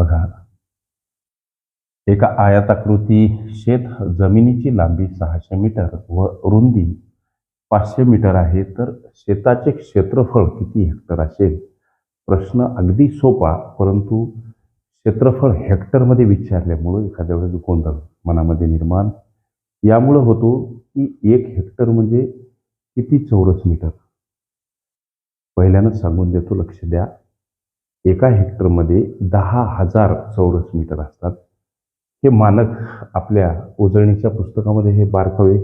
बघा एका आयताकृती शेत जमिनीची लांबी सहाशे मीटर व रुंदी पाचशे मीटर आहे तर शेताचे क्षेत्रफळ किती हेक्टर असेल? प्रश्न अगदी सोपा परंतु क्षेत्रफळ हेक्टरमध्ये विचारल्यामुळं एखाद्या वेळेस गोंधळ मनामध्ये निर्माण. यामुळं होतो की एक हेक्टर म्हणजे किती चौरस मीटर? पहिल्यानं सांगून देतो लक्ष द्या. एका हेक्टरमध्ये दहा हजार चौरस मीटर असतात. हे मानक आपल्या उजळणीच्या पुस्तकामध्ये हे बारकावे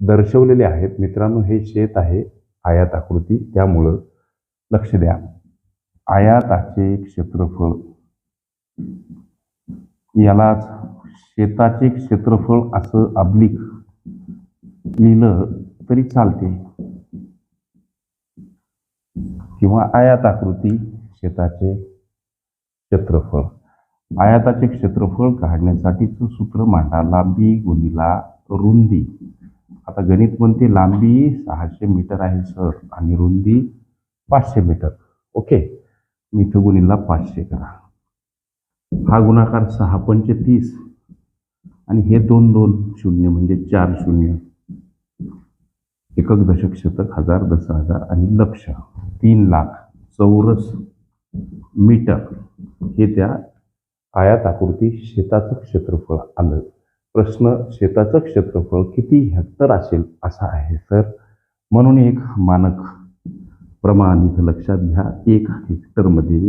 दर्शवलेले आहेत. मित्रांनो हे शेत आहे आयात आकृती. त्यामुळं लक्ष द्या. आयाताचे क्षेत्रफळ. यालाच शेताचे क्षेत्रफळ असं अब्लिक लिहिलं तरी चालते. किंवा आयात आकृती. शेताचे क्षेत्रफळ. आयाताचे क्षेत्रफळ काढण्यासाठीचं सूत्र मांडा. लांबी गुणिला रुंदी. आता गणित म्हणते लांबी सहाशे मीटर आहे सर. आणि रुंदी पाचशे मीटर. ओके? मी इथं गुणिला पाचशे करा. हा गुणाकार सहा पंचे तीस. आणि हे दोन दोन शून्य म्हणजे चार शून्य. एकक दशक शतक हजार दस हजार आणि लक्ष. तीन लाख चौरस. मीटर. हे त्या आयात आकृती शेताचं क्षेत्रफळ आलं. प्रश्न शेताचं क्षेत्रफळ किती हेक्टर असेल असा आहे तर म्हणून एक मानक प्रमाण इथं लक्षात घ्या. एक हेक्टरमध्ये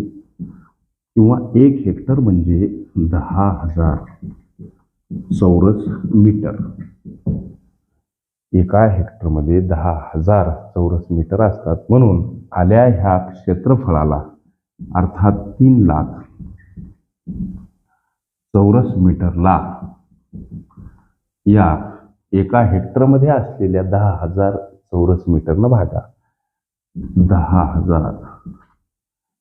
किंवा एक हेक्टर म्हणजे दहा हजार चौरस मीटर. एका हेक्टरमध्ये दहा हजार चौरस मीटर असतात. म्हणून आल्या ह्या क्षेत्रफळाला अर्थात तीन लाख चौरस मीटरला या एका हेक्टरमध्ये असलेल्या दहा हजार चौरस मीटरनं भागा. दहा हजार.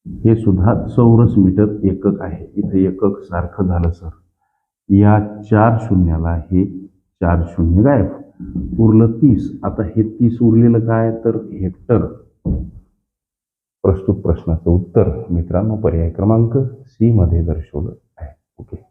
हे सुद्धा चौरस मीटर एकक आहे. इथे एकक सारखं झालं सर. या चार शून्याला हे चार शून्य गायब. उरलं तीस. आता हे तीस उरलेलं काय? तर हेक्टर. प्रस्तुत प्रश्नाचं उत्तर मित्रांनो पर्याय क्रमांक सी मध्ये दर्शवलं आहे. ओके